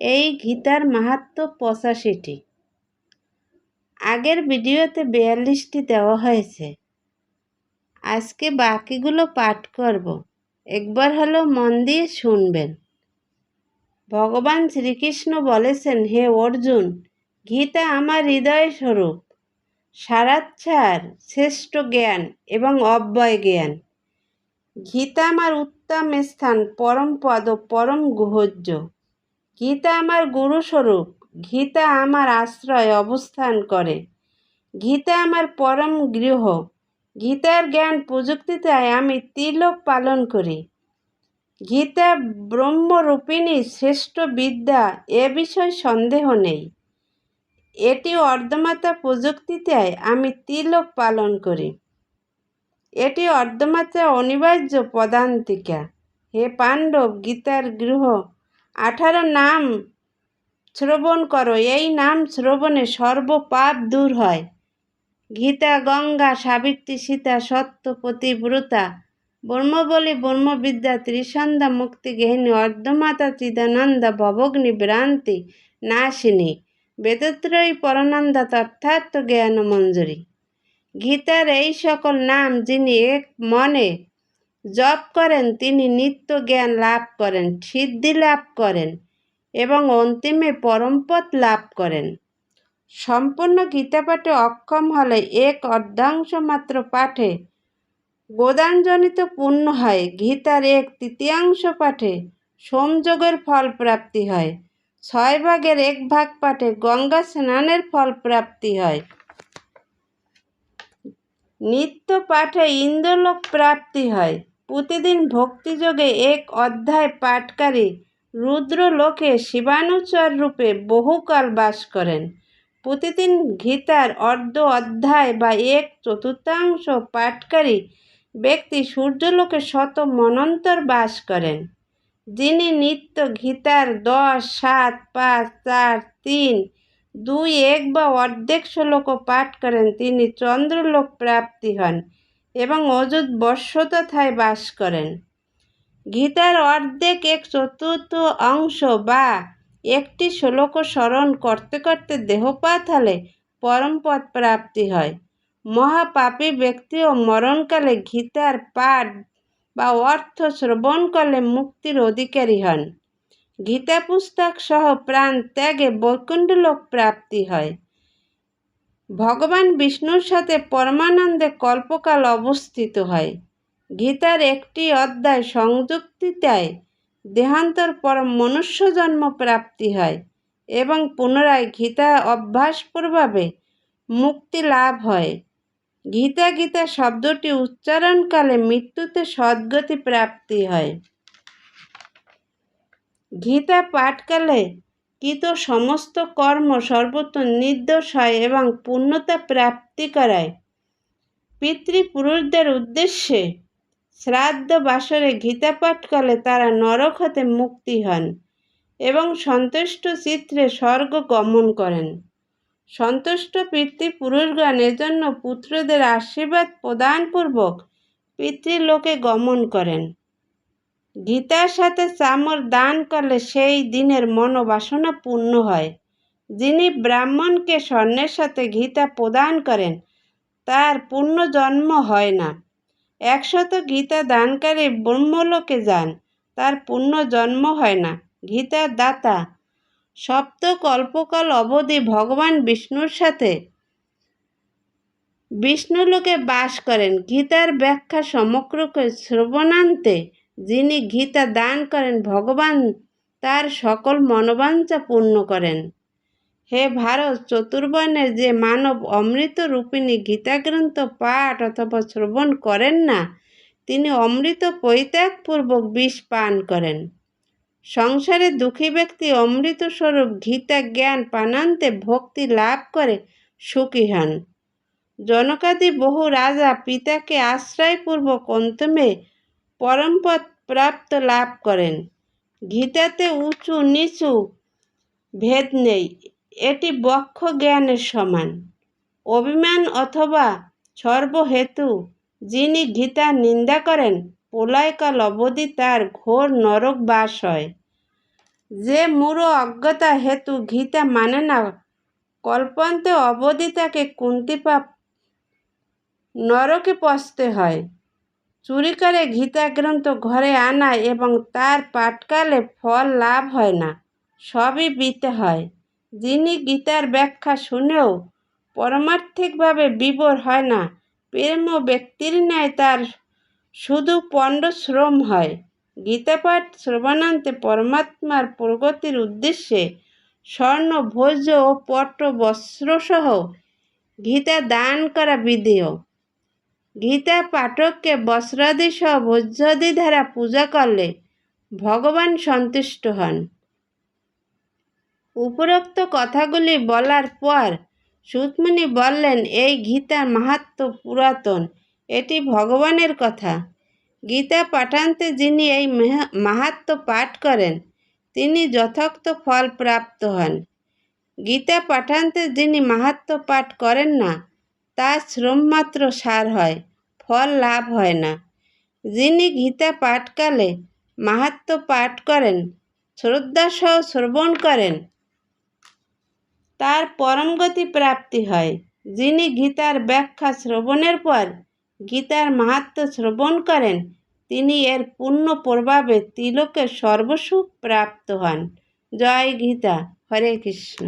এই গীতার মাহাত্ম পঁচাশিটি। আগের ভিডিওতে বিয়াল্লিশটি দেওয়া হয়েছে। আজকে বাকিগুলো পাঠ করব। একবার হলো মন দিয়ে শুনবেন। ভগবান শ্রীকৃষ্ণ বলেছেন, হে অর্জুন, গীতা আমার হৃদয় স্বরূপ। সারাচ্ছার শ্রেষ্ঠ জ্ঞান এবং অব্যয় জ্ঞান। গীতা আমার উত্তম স্থান, পরম পদ, পরম গুহ্য গীতা আমার গুরুস্বরূপ, গীতা আমার আশ্রয়, অবস্থান করে। গীতা আমার পরম গৃহ, গীতার জ্ঞান প্রযুক্তিতে আমি তিলক পালন করি। গীতা ব্রহ্মরূপিণী শ্রেষ্ঠ বিদ্যা, এ বিষয় সন্দেহ নেই। এটি অর্ধমাত্রা প্রযুক্তিতে আমি তিলক পালন করি। এটি অর্ধমাত্রা অনিবার্য পদান্তিকা। হে পাণ্ডব, গীতার গৃহ আঠারো নাম শ্রবণ করো। এই নাম শ্রবণে সর্বপাপ দূর হয়। গীতা, গঙ্গা, সাবিত্রী, সীতা, সত্য পতিব্রতা ব্রহ্মবলি, ব্রহ্মবিদ্যা, ত্রিসন্ধ্যা, মুক্তি গেহিনী অর্ধমাতা, চিদানন্দ, ভবগ্নি, ভ্রান্তি, নাশিনী, বেদত্রয়ী, পরনন্দা, তথার্থ জ্ঞান মঞ্জুরি গীতার এই সকল নাম যিনি এক মনে জপ করেন, তিনি নিত্য জ্ঞান লাভ করেন, সিদ্ধি লাভ করেন এবং অন্তিমে পরমপদ লাভ করেন। সম্পূর্ণ গীতা পাঠে অক্ষম হলে এক অর্ধাংশ মাত্র পাঠে গোদানজনিত পূর্ণ হয়। গীতার এক তৃতীয়াংশ পাঠে সোমযোগের ফল প্রাপ্তি হয়। ছয় ভাগের এক ভাগ পাঠে গঙ্গা স্নানের ফল প্রাপ্তি হয়। নিত্য পাঠে ইন্দ্রলোক প্রাপ্তি হয়। প্রতিদিন ভক্তিযোগে এক অধ্যায় পাঠকারী রুদ্রলোকে শিবানুচর রূপে বহুকাল বাস করেন। প্রতিদিন গীতার অর্ধ অধ্যায় বা এক চতুর্থাংশ পাঠকারী ব্যক্তি সূর্যলোকে শত মনন্তর বাস করেন। যিনি নিত্য গীতার দশ, সাত, পাঁচ, চার, তিন, দুই, এক বা অর্ধেক শ্লোক পাঠ করেন, তিনি চন্দ্রলোক প্রাপ্তি হন। এবং অযুত বর্ষতথায় বাস করেন। গীতার অর্ধেক এক চতুর্থ অংশ বা একটি শ্লোক স্মরণ করতে করতে দেহপাত হলে পরমপদ প্রাপ্তি হয়। মহাপাপী ব্যক্তিও মরণকালে গীতার পাঠ বা অর্থ শ্রবণ করলে মুক্তির অধিকারী হন। গীতা পুস্তক সহ প্রাণ ত্যাগে বৈকুণ্ঠলোক প্রাপ্তি হয়। ভগবান বিষ্ণুর সাথে পরমানন্দে কল্পকাল অবস্থিত হয়। গীতার একটি অধ্যায় সংযুক্তিতায় দেহান্তর পর মনুষ্য জন্ম প্রাপ্তি হয় এবং পুনরায় গীতা অভ্যাসপূর্ভাবে মুক্তি লাভ হয়। গীতা গীতা শব্দটি উচ্চারণকালে মৃত্যুতে সদ্গতি প্রাপ্তি হয়। গীতা পাঠকালে কৃত সমস্ত কর্ম সর্বত্র নির্দোষ হয় এবং পূর্ণতা প্রাপ্তি করায়। পিতৃপুরুষদের উদ্দেশ্যে শ্রাদ্ধ বাসরে গীতা পাঠকালে তারা নরক হতে মুক্তি হন এবং সন্তুষ্ট চিত্রে স্বর্গ গমন করেন। সন্তুষ্ট পিতৃপুরুষগণ এজন্য পুত্রদের আশীর্বাদ প্রদানপূর্বক পিতৃলোকে গমন করেন। গীতার সাথে চামর দান করলে সেই দিনের মনোবাসনা পূর্ণ হয়। যিনি ব্রাহ্মণকে স্বর্ণের সাথে গীতা প্রদান করেন, তার পূর্ণ জন্ম হয় না। একশত গীতা দানকারী ব্রহ্মলোকে যান, তার পূর্ণ জন্ম হয় না। গীতার দাতা, সপ্ত কল্পকাল অবধি ভগবান বিষ্ণুর সাথে বিষ্ণুলোকে বাস করেন। গীতার ব্যাখ্যা সমগ্রকে শ্রবণান্তে যিনি গীতা দান করেন, ভগবান তার সকল মনোবাঞ্ছা পূর্ণ করেন। হে ভারত চতুর্বর্ণের যে মানব অমৃত রূপিণী গীতাগ্রন্থ পাঠ অথবা শ্রবণ করেন না, তিনি অমৃত পরিত্যাগপূর্বক বিষ পান করেন। সংসারে দুঃখী ব্যক্তি অমৃত স্বরূপ গীতা জ্ঞান পানান্তে ভক্তি লাভ করে সুখী হন। জনকাদি বহু রাজা পিতাকে আশ্রয়পূর্বক অন্তমে পরমপদ প্রাপ্ত লাভ করেন। গীতাতে উঁচু নিচু ভেদ নেই, এটি বক্ষ জ্ঞানের সমান। অভিমান অথবা সর্বহেতু যিনি গীতার নিন্দা করেন প্রলয়কাল অবধি তার ঘোর নরক বাস হয়। যে মূঢ় অজ্ঞতা হেতু গীতা মানে না, কল্পান্তে অবধি তাকে কুন্তিপাপ নরকে পচতে হয়। চুরি করে গীতা গ্রন্থ ঘরে আনা এবং তার পাঠকালে ফল লাভ হয় না, সবই বিতে হয়। যিনি গীতার ব্যাখ্যা শুনেও পরমার্থিকভাবে বিবর হয় না, প্রেম ব্যক্তির ন্যায় তার শুধু পণ্ড শ্রম হয়। গীতাপাঠ শ্রবণান্তে পরমাত্মার প্রগতির উদ্দেশ্যে স্বর্ণ, ভোজ্য ও পট্ট বস্ত্রসহ গীতা দান করা বিধেয়। গীতা পাঠককে বস্ত্রাদি সহ ভোজ্যাদি দ্বারা পূজা করলে ভগবান সন্তুষ্ট হন। উপরোক্ত কথাগুলি বলার পর সুতমুনি বললেন, এই গীতার মাহাত্ম পুরাতন, এটি ভগবানের কথা। গীতা পাঠান্তে যিনি এই মাহাত্ম পাঠ করেন, তিনি যথার্থ ফল প্রাপ্ত হন। গীতা পাঠান্তে যিনি মাহাত্ম পাঠ করেন না তার শ্রমমাত্র সার হয়, ফল লাভ হয় না। যিনি গীতা পাঠকালে মাহাত্ম পাঠ করেন, শ্রদ্ধাসহ শ্রবণ করেন, তার পরমগতি প্রাপ্তি হয়। যিনি গীতার ব্যাখ্যা শ্রবণের পর গীতার মাহাত্ম শ্রবণ করেন, তিনি এর পূর্ণ প্রভাবে তিলকে সর্বসুখ প্রাপ্ত হন। জয় গীতা, হরে কৃষ্ণ।